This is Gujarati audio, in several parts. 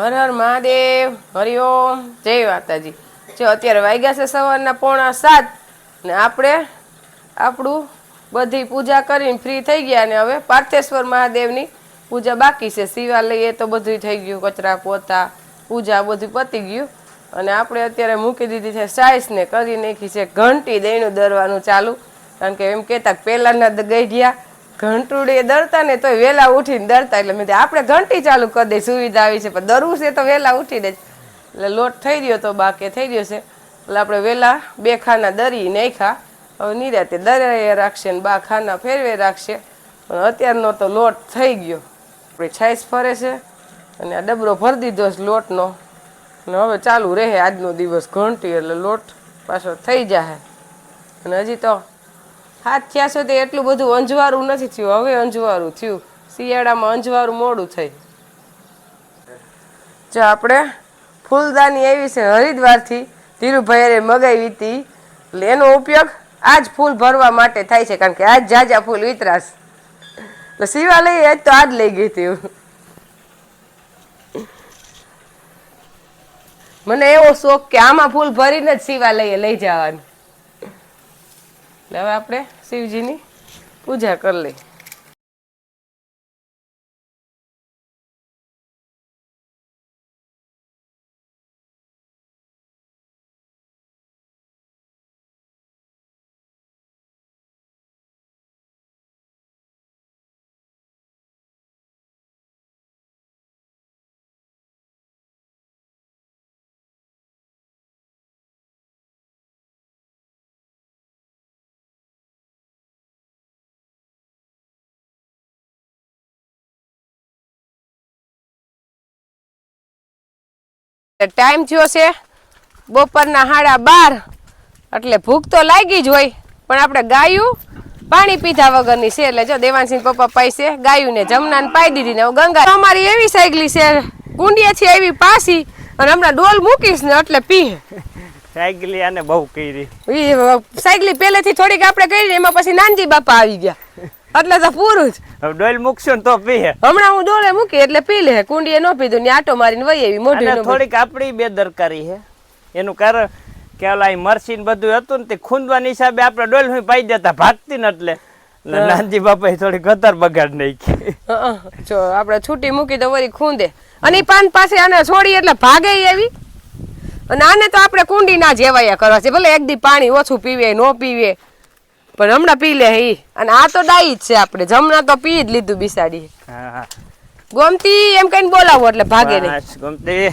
હર હર મહાદેવ હરિઓમ જય માતાજી. જો અત્યારે વાગ્યા છે સવારના પોણા સાત ને આપણે આપણું બધી પૂજા કરીને ફ્રી થઈ ગયા ને હવે પાર્થેશ્વર મહાદેવની પૂજા બાકી છે. શિવાલય તો બધું થઈ ગયું, કચરા પોતા, પૂજા બધું પતી ગયું. અને આપણે અત્યારે મૂકી દીધી છે સાઈસને કરી નાખી છે. ઘંટી દઈનું દરવાનું ચાલુ. કારણ કે એમ કહેતા પહેલાંના ગઈઢિયા ઘંટુડી દરતા ને તોય વહેલા ઉઠીને દરતા. એટલે મેં આપણે ઘંટી ચાલુ કરી દઈ સુવિધા આવી છે. પણ દરવું છે તો વહેલા ઉઠીને જ એટલે લોટ થઈ ગયો તો બાકી થઈ ગયો છે. એટલે આપણે વહેલા બે ખાના દરી નાખ્યા. હવે નિરાતે દરિયા રાખશે ને બા ખાના ફેરવે રાખશે. પણ અત્યારનો તો લોટ થઈ ગયો. આપણે છાઈસ ફરે છે અને આ ડબરો ભરી દીધો છે લોટનો. અને હવે ચાલુ રહે આજનો દિવસ ઘંટી. એટલે લોટ પાછો થઈ જાય અને હજી તો હાથ થયા સુધી એટલું બધું અંજવારું નથી થયું. હવે અંજવારું થયું. શિયાળામાં અંજવારું મોડું થઈ. જો આપણે ફૂલદાની એવી છે હરિદ્વારથી ધીરુભાઈએ મગાવી હતી. એટલે એનો ઉપયોગ આ જ ફૂલ ભરવા માટે થાય છે, કારણ કે આજ જાજા ફૂલ વિતરાશ. એટલે શિવાલય તો આજ લઈ ગઈ હતી. મને એવો શોખ કે આમાં ફૂલ ભરીને જ શિવાલયે લઈ જવાનું. એટલે હવે આપણે શિવજીની પૂજા કરી લઈ ટાઈમ થયો છે. બપોરના સાડા બાર. એટલે ભૂખ તો લાગી જ હોય પણ આપણે ગાયું પાણી પીધા વગરની છે. એટલે જો દેવાનસિંહ પપ્પા છે ગાયું ને જમનાને પાઈ દીધી ને ગંગા અમારી એવી સાયકલી છે કુંડિયા છે એવી પાસી અને હમણાં ડોલ મૂકીશ ને એટલે પી. સાયકલી આને બહુ કરી. સાયકલી પહેલેથી થોડીક આપણે કરી એમાં પછી નાનજી બાપા આવી ગયા. એટલે તો પૂરું જ. ડોલ મૂકશો ને તો પીએ હમણાં હું ડોલે મૂકી એટલે પી લે કુંડીએ ન પીધું ને આટો મારીને વહી એવી મોઢી થોડીક આપણી બેદરકારી છે એનું કારણ કે ઓલા મરસીન બધું હતું ને તે ખૂંદવાની હિસાબે આપણે ડોલ હું પાઈ દેતા ભાગતી ને એટલે નાનજી બાપા થોડી ગતર બગાડ નાખી. જો આપણે છૂટી મૂકી તો વળી ખૂંદે. અને પાન પાસે આને છોડી એટલે ભાગે એવી અને આને તો આપણે કુંડી ના જેવાયા કરવા છે. ભલે એક દી પાણી ઓછું પીવે ન પીવે. પણ હમણાં પી લે ઈ અને આ તો ડાઈ જ છે આપણે. જમણા તો પી જ લીધું બિસાડી. હા હા. ગોમતી એમ કઈને બોલાવો એટલે ભાગે નહીં. ગોમતી.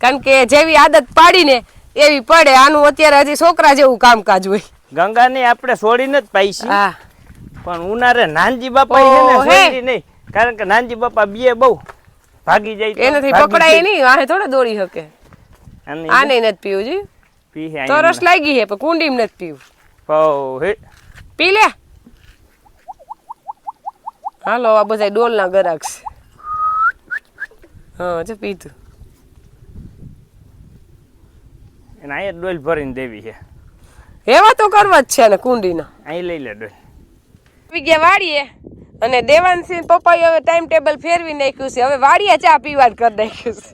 કારણ કે જેવી આદત પાડીને એવી પડે આનું અત્યારે હજી છોકરા જેવું કામકાજ હોય. ગંગાને આપણે છોડીને જ પાઈશી. હા. પણ ઉનારે નાનજી બાપા છે ને છોડી નહીં. કારણ કે નાનજી બાપા બીએ બહુ ભાગી જાય એનાથી પકડાય નહીં આને થોડા દોડી શકે આને નથી પીવું જી. તરસ લાગી હે પણ કુંડી નથી પીવું. પૌ, હે. પી લે. હાલો આ બધા ડોલના ગરાક છે. હા જો પીધું એને અહીંયા ડોલ ભરીને દેવી છે. એવા તો કરવા જ છે ને કુંડીના. અહીં લઈ લે ડોલ. આવી ગયા વાડીએ અને દેવાનસિંહ પપ્પાએ હવે ટાઈમ ટેબલ ફેરવી નાખ્યું છે. હવે વાડીએ ચા પીવા કરી નાખ્યું છે.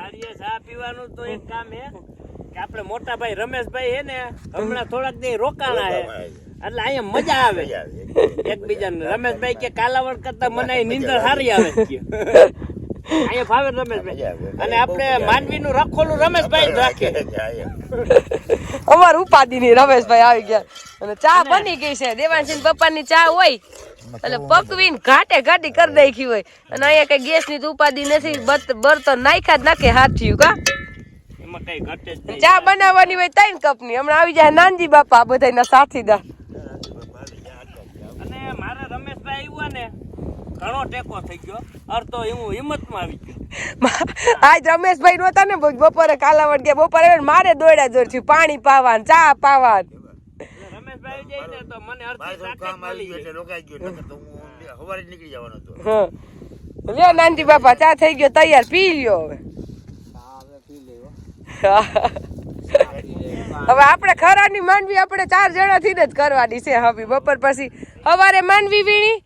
વાડીએ ચા પીવાનું તો એક કામ હે. આપણે મોટા ભાઈ રમેશભાઈ હે ને હમણાં થોડાક દી રોકાણા હે. એટલે અહીંયા મજા આવે. એકબીજાને. રમેશભાઈ કે કાલાવડ કરતા મને નીંદર સારી આવે. અહીંયા ફાવે રમેશભાઈ. અને આપણે માનવી નું રખોલું રમેશભાઈ જ રાખે. અમાર ઉપાધિની રમેશભાઈ આવી ગયા. અને ચા બની ગઈ છે. દેવાનસિંહ પપ્પાની ચા હોય. એટલે પકવીને ઘાટે ઘાટી કરી નાખી હોય. અને અહીંયા કઈ ગેસની તો ઉપાધિ નથી. બર્તન નાખ્યા જ નાખે હાથિયું કા? એમાં કઈ ઘટે જ નહીં. ચા બનાવવાની હોય ત્રણ કપની. હમણાં આવી જાય નાનજી બાપા બધાના સાથીદાર. અને મારા રમેશભાઈ આવ્યા ને ઘણો ટેકો થઈ ગયો. અર્થો હું હિંમતમાં આવી ગયો. આજ રમેશભાઈ નહોતા ને બપોરે કાલાવડ ગયા. બપોરે મારે દોડ્યા દોડથી પાણી પાવાન ચા પાવાન. રમેશભાઈ જાય ને તો મને અર્ધી કામ આવી મળી ગયું એટલે રોકાઈ ગયો નકર તો હું સવારે નીકળી જવાનો હતો. હા. લ્યો નાનજી બાપા ચા થઈ ગયો તૈયાર. પી લ્યો હવે. હવે આપણે ખરાની માનવી આપણે ચાર જણાથી જ કરવાની છે હવે. બપોર પછી સવારે માનવી વીણી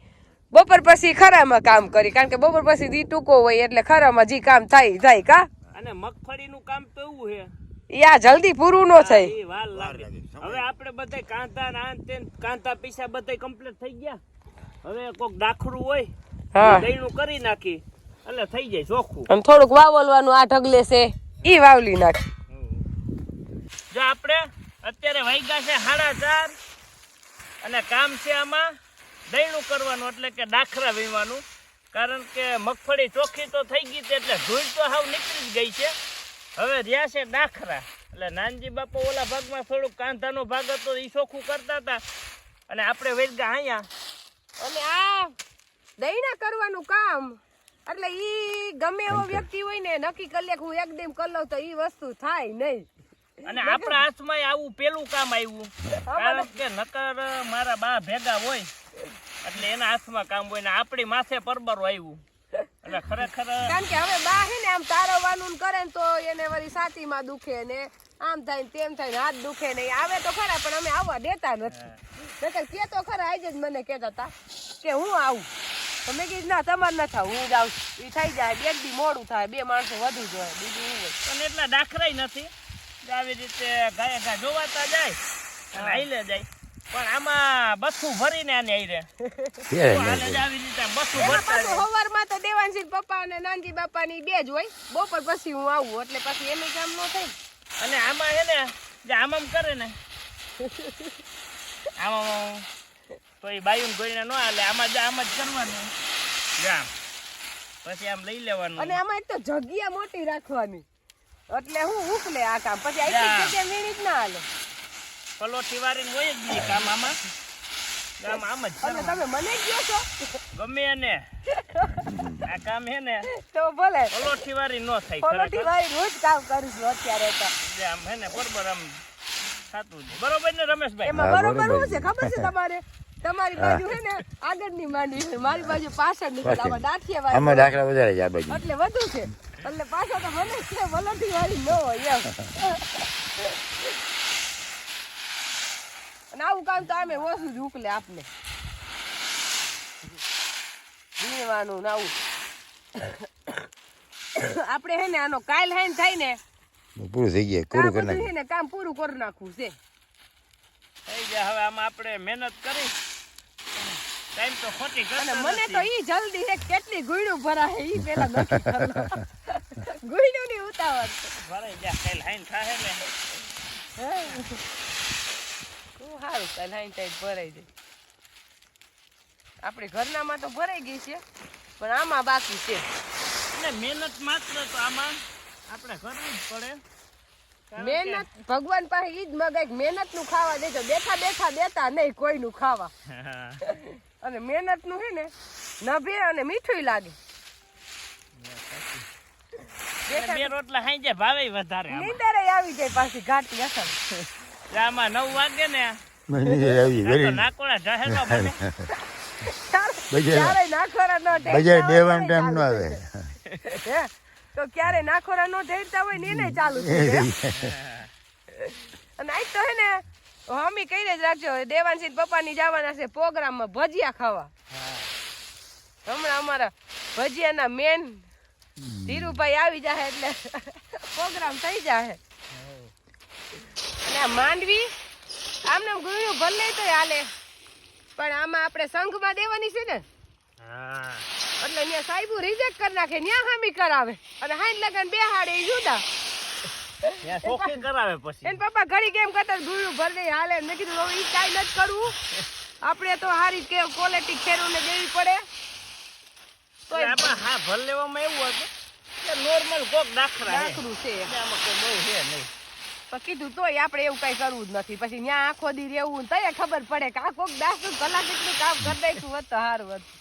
બપોર પછી ખરામાં કામ કરી. કારણ કે બપોર પછી દી ટૂંકો હોય એટલે ખરામાં જી કામ થાય થાય કા? અને મગફળીનું કામ તો એવું છે. યા જલ્દી પૂરું ન થાય. હવે આપણે બધા કાંતા ને કાંતા પૈસા બધા કમ્પ્લીટ થઈ ગયા. હવે કોક ડાખરું હોય હા. કરી નાખી. એટલે થઈ જાય ચોખ્ખું. અને થોડુંક વાવલવાનું આ ઢગલે છે. ઈ વાવલી નાખ. જો આપણે અત્યારે વાગ્યા છે સાડા ચાર અને કામ છે આમાં દહીણું કરવાનું એટલે કે દાખરા વીણવાનું. કારણ કે મગફળી ચોખ્ખી તો થઈ ગઈ એટલે ધૂળ તો હાવ નીકળી જ ગઈ છે. હવે રહ્યા છે દાખરા એટલે નાનજી બાપો ઓલા ભાગમાં થોડુંક કાંધાનો ભાગ હતો એ ચોખ્ખું કરતા હતા. અને આપણે વેચગા અહીંયા. અને આ દૈણા કરવાનું કામ. એટલે ઈ ગમે એવો વ્યક્તિ હોય ને નક્કી કરી લે કે હું એકદમ કરી લઉં તો ઈ વસ્તુ થાય નહીં. અને આપણા હાથમાં આવું પેલું કામ આવ્યું. કારણ કે નકર મારા બા ભેગા હોય એટલે એના હાથમાં કામ હોય ને આપણી માથે પરબરો આવ્યું. એટલે ખરેખર કારણ કે હવે બા હે ને આમ તારવવાનું ને કરે ને તો એને વળી સાચીમાં દુખે ને આમ થાય ને તેમ થાય ને હાથ દુખે ને આવે તો ખરા પણ અમે આવવા દેતા નથી. નકર કે તો ખરા આજે જ મને કહેતા હતા કે હું આવું. તો મેં કીધું ના તમારે ન થાય હું જ આવું એ થઈ જાય બે દી મોડું થાય બે માણસો વધુ જોઈએ બીજું એવું હોય? પણ એટલા દાખરાય નથી. આવી રીતે ગાય ગા જોવાતા જાય અને હાઈલે જાય. પણ આમાં બસું ભરીને આને આઈ આને જ આવી રીતે બસું એમાં ભરતા પાછું જાય. હવારમાં તો દેવાનસિંહ પપ્પા અને નાનજી બાપાની બે જ હોય. બપોર પછી હું આવું એટલે પછી એને કામ ન થાય. અને આમાં હે ને જે આમ આમ કરે ને આમાં તો એ બાયું ગોળીને ન હાલે. આમાં જ આમ જ કરવાનું જામ. પછી આમ લઈ લેવાનું. અને આમાં એક તો જગ્યા મોટી રાખવાની. એટલે હું ઉકલે આ કામ. પછી. આટલી જગ્યા વીણી જ ના હાલે. પલોઠી વારીને હોય જ નહીં કામ આમાં. આમ આમ જ અને તમે મને કહો છો? ગમે એને. આ કામ હે ને. તો ભલે. પલોઠી વાળી ન થાય પલોઠી રોજ કામ કરીશું અત્યારે તો. આમ હે ને બરોબર આમ થતું બરોબર ને રમેશભાઈ? એમાં બરોબર બરોબર શું છે? ખબર છે તમારે? તમારી બાજુ છે ને આગળની માંડવી છે. મારી બાજુ પાછળ છે. આમાં દાંઠિયા આમાં વાળી દાખલા વધારે છે આ બાજુ. એટલે વધુ છે. એટલે પાછા તો મને છે વલોઠી વાળી ન હોય એમ. અને આવું કામ તો આમે ઓછું જ ઉકલે આપને. વીણવાનું ને આવું. આપણે હે ને આનો કાલ હાઈન થાય ને પૂરું થઈ ગયા પૂરું કરી નાખ્યું ને કામ પૂરું કરી નાખવું છે. થઈ ગયા હવે આમાં આપણે મહેનત કરી. ટાઈમ તો ખોટી અને મને તો ઈ જલ્દી છે કેટલી ગુયડું ભરાય ઈ પેલા નક્કી કરો ગુઈડું ની ઉતાવળ. ભરાઈ જા કાલ હાઈન થાહે ને. તું સારું કાલ હાઈન ટાઈટ ભરાઈ જાય. આપણી ઘરનામાં તો ભરાઈ ગઈ છે પણ આમાં બાકી છે. અને મહેનત માત્ર તો આમાં. આપણે કરવી જ પડે. મહેનત ભગવાન પાસે ઈ જ મગાય મહેનતનું ખાવા દેજો. બેઠા બેઠા દેતા નહીં કોઈનું ખાવા. અને મહેનતનું હે ને નભે અને મીઠું લાગે. બે રોટલા જાય ભાવે વધારે. નીંદરે આવી જાય પાછી ઘાટી અસર. આમાં નવ વાગે ને. મહિને આવી તો નાકોડા જહે તો મને બજાર ક્યારે નાખોરા બજાર દેવાનો ટાઈમ ન આવે તો ક્યારે નાખોરા નો ધેરતા હોય ને એને ચાલુ અને આજ તો હે ને હમી કઈ જ રાખજો દેવાનસિંહ પપ્પાની જવાના છે પ્રોગ્રામમાં ભજીયા ખાવા. હમણાં અમારા ભજીયાના મેન ધીરુભાઈ આવી જાય એટલે પ્રોગ્રામ થઈ જાય અને માંડવી આમને ગુણ્યું ભલે તો હાલે. પણ આમાં આપણે સંઘમાં દેવાની છે ને એટલે સાહેબુ રિજેક્ટ કરી નાખે ત્યાં હામી કરાવે. અને હાઈન લગન બે હાડે જુદા. કરાવે પછી. એને પપ્પા ઘડી કેમ કરતા ગુયું ભર દે હાલે. મેં કીધું હવે ઈ કાંઈ નથી કરવું. આપણે તો હારી કે ક્વોલિટી ખેડૂને દેવી પડે. તો આમાં હા ભર લેવામાં એવું હતું. કે નોર્મલ કોક દાખલા છે. છે. આમાં કોઈ બહુ છે નહીં. પણ કીધું તોય આપણે એવું કઈ કરવું જ નથી. પછી ત્યાં આખો દી રહેવું ખબર પડે કે આ કોક દાસ કલાક એટલું કામ કરી દઈશું હોત તો સારું હતું.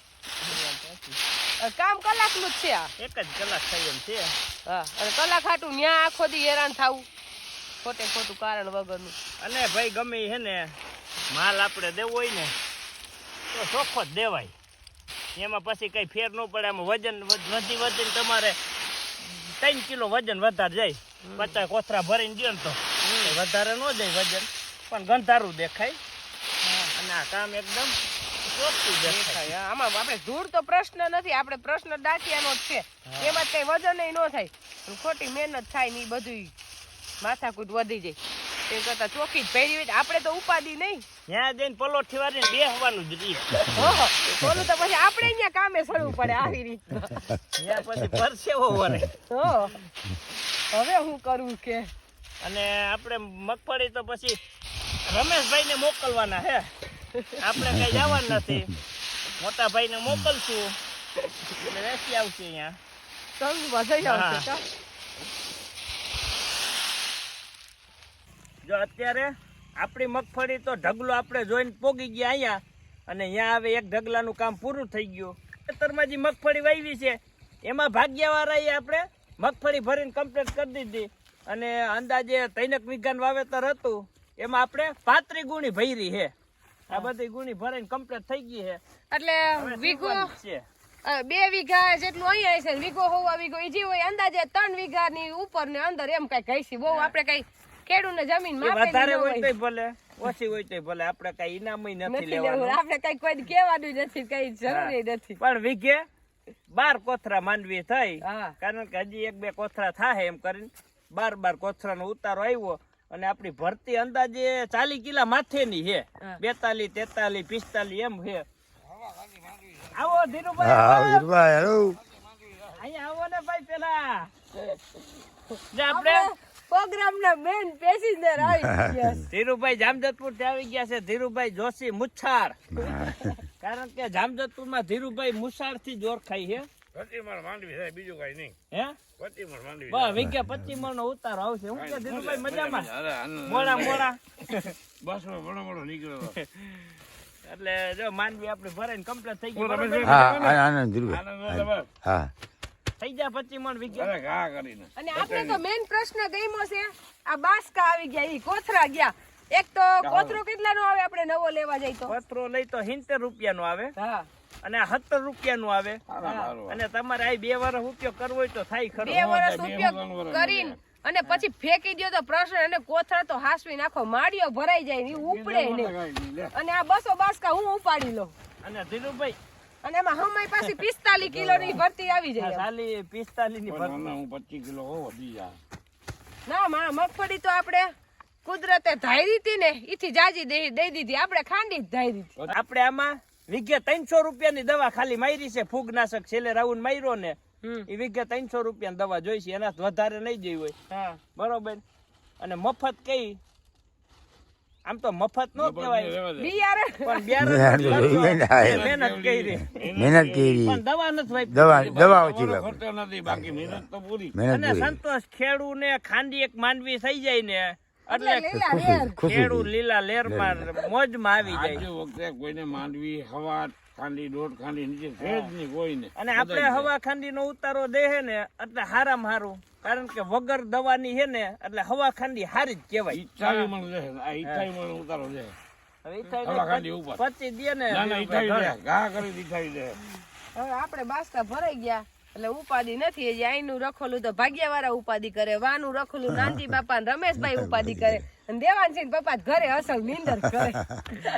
કામ કલાકનું જ છે આ. એક જ કલાક થઈ એમ છે. હા અને કલાક હાટું ત્યાં આખો દી હેરાન થવું. ખોટે ખોટું કારણ વગરનું. અને ભાઈ ગમે હે ને માલ આપણે દેવો હોય ને તો ચોખ્ખો જ દેવાય. એમાં પછી કઈ ફેર ન પડે આમાં વજન વધ- વધી વધીને તમારે ત્રણ કિલો વજન વધારે જાય. પચાસ કોથરા ભરીને દો ને તો. વધારે ન જાય વજન પણ ગંધારું દેખાય. અને આ કામ એકદમ દેખાય આમાં આપણે ધૂળ તો પ્રશ્ન નથી આપણે પ્રશ્ન ડાકિયાનો જ છે. એમાં કઈ વજન ન થાય. ખોટી મહેનત થાય ને બધું માથાકૂટ વધી જાય. તે કરતા ચોખ્ખી જ પહેરી હોય. આપણે તો ઉપાદી નહીં. ત્યાં જઈને પલોઠી વાળીને બેસવાનું જ ઓહો ઓલું તો પછી આપણે અહીંયા કામે સડવું પડે આવી રીતના. ત્યાં પછી પરસેવો વરે. હવે હું કરું કે? અને આપણે મગફળી તો પછી રમેશભાઈને મોકલવાના હે. આપણે કઈ જવાનું નથી. મોટા ભાઈને મોકલશું. એટલે રેસી આવશે અહીંયા? જો અત્યારે આપણી મગફળી તો ઢગલો આપણે જોઈને પોગી ગયા અહીંયા. અને અહીંયા હવે એક ઢગલાનું કામ પૂરું થઈ ગયું. ખેતરમાં જે મગફળી વાવી છે એમાં ભાગ્યવાળાએ આપણે મગફળી ભરીને કમ્પ્લીટ કરી દીધી. અને અંદાજે ત્રણેક વીઘાનું વાવેતર હતું. એમાં આપણે પાત્રી ગુણી ભરી છે. આ બધી ગુણી ભરાઈને કમ્પ્લીટ થઈ ગઈ છે. એટલે વીઘો બે વીઘા જેટલું અહીંયા છે. વીઘો હોવા વીઘો. ઈજી હોય અંદાજે ત્રણ વીઘાની ઉપર ને અંદર એમ કઈ કહીશી બહુ આપણે કઈ ખેડૂતને જમીન એ વધારે હોય તો ભલે ઓછી હોય તો ભલે. આપણે કઈ ઇનામય નથી નથી લેવાનું. આપણે કઈ કોઈ કહેવાનું નથી કઈ જરૂરી નથી. પણ વીઘે બાર કોથરા માંડવી થઈ. કારણ કે હજી એક બે કોથરા થાય એમ કરીને બાર બાર કોથરા નો ઉતારો આવ્યો. અને આપણી ભરતી અંદાજે ચાલી કિલા માથેની છે. હે. બેતાલી તેતાલી પિસ્તાલી એમ છે. આવો ધીરુભાઈ હેલો. અહીંયા આવો ને ભાઈ પેલા. જે આપણે પ્રોગ્રામ ના મેન પેસેન્જર આવી ગયા ધીરુભાઈ જામજતપુરથી આવી ગયા છે. ધીરુભાઈ જોશી મુછાર. કારણ કે જામજતપુરમાં ધીરુભાઈ મુછારથી જ ઓળખાય છે. પચીમણ માંડવી થાય બીજું કઈ નહીં. હે? પચીમણ માંડવી બસ વીઘે પચીસ મણ નો ઉતારો આવશે. હું કે ધીરુભાઈ મજામાં? મોડા મોડા. બસમાં ઘણો નીકળ્યો એટલે જો માંડવી આપણે ભરાઈને કમ્પ્લીટ થઈ ગઈ હા આનંદ આનંદ હા થઈ જાય પચીસ મણ વીઘે ઘા કરીને. અને આપણે તો મેઈન પ્રશ્ન ગઈમો છે આ બાસકા આવી ગયા ઈ કોથરા ગયા. એક તો કોથરો કેટલાનો આવે આપણે નવો લેવા જઈ તો? કોથરો લઈ તો સિત્તેર રૂપિયા નો આવે. હા. અને સત્તર રૂપિયા નું આવે અને તમારે આ બે વર્ષ ઉપયોગ કરવો હોય તો થાય ખરો. બે વર્ષ ઉપયોગ કરીને અને પછી ફેંકી દો તો પ્રશ્ન અને કોથરા તો હાસવી નાખો માળીઓ ભરાઈ જાય ને ઉપડે ને. અને આ બસો બાસકા હું ઉપાડી લઉં. અને ધીરુભાઈ. અને એમાં હમાઈ પાસે પિસ્તાલીસ કિલો ની ભરતી આવી જાય. ખાલી પિસ્તાલીસની ભરતી. હું પચીસ કિલો વધી જાય. ના માં મગફળી તો આપણે કુદરતે ધારી હતી ને ઈથી જાજી દઈ દઈ દીધી. આપણે ખાંડી જ ધારી હતી. આપણે આમાં વીઘે ત્રણસો રૂપિયાની દવા ખાલી મારી છે ફૂગનાશક છેલ્લે રાઉન્ડ માર્યો ને એ વિઘે ત્રણસો રૂપિયાની દવા જોઈશે એના વધારે નહીં જોઈ હોય. બરોબર? અને મફત કઈ? આમ તો મફત નો કહેવાય. પણ મહેનત કરી. મહેનત કરી. પણ દવા નથી દવા દવા ઓછી ઓલો વાપરી. ખર્ચો નથી બાકી મહેનત તો પૂરી. અને સંતોષ ખેડૂ ને ખાંડી એક માંડવી થઈ જાય ને એટલે એટલે લીલા લેરમાં મોજમાં આવી આજે જાય વખતે કોઈને માંડવી હવા ખાંડી દોઢ ખાંડી નીચે સેજ નહીં કોઈને. અને આપણે હવા ખાંડી નો ઉતારો દે ને એટલે હારામ હારું. કારણ કે વગર દવાની હે ને એટલે હવા ખાંડી હારી જ કહેવાય. ઈચ્છાવી મને લે આ ઈચ્છાવી મને ઉતારો લે હવે ખાંડી ઉપર. પચી દે ને. ના ના ઈચ્છાવી દે ઘા કરી ઈચ્છાવી દે હવે આપણે બાસ્તા ભરાઈ ગયા. એટલે ઉપાધિ નથી હજી આઈનું રખોલું તો ભાગ્યવાળા ઉપાધિ કરે વાનું રખોલું નાનજી બાપા રમેશભાઈ ઉપાધિ કરે. અને દેવાનસિંહ પપ્પા ઘરે અસલ નીંદર કરે.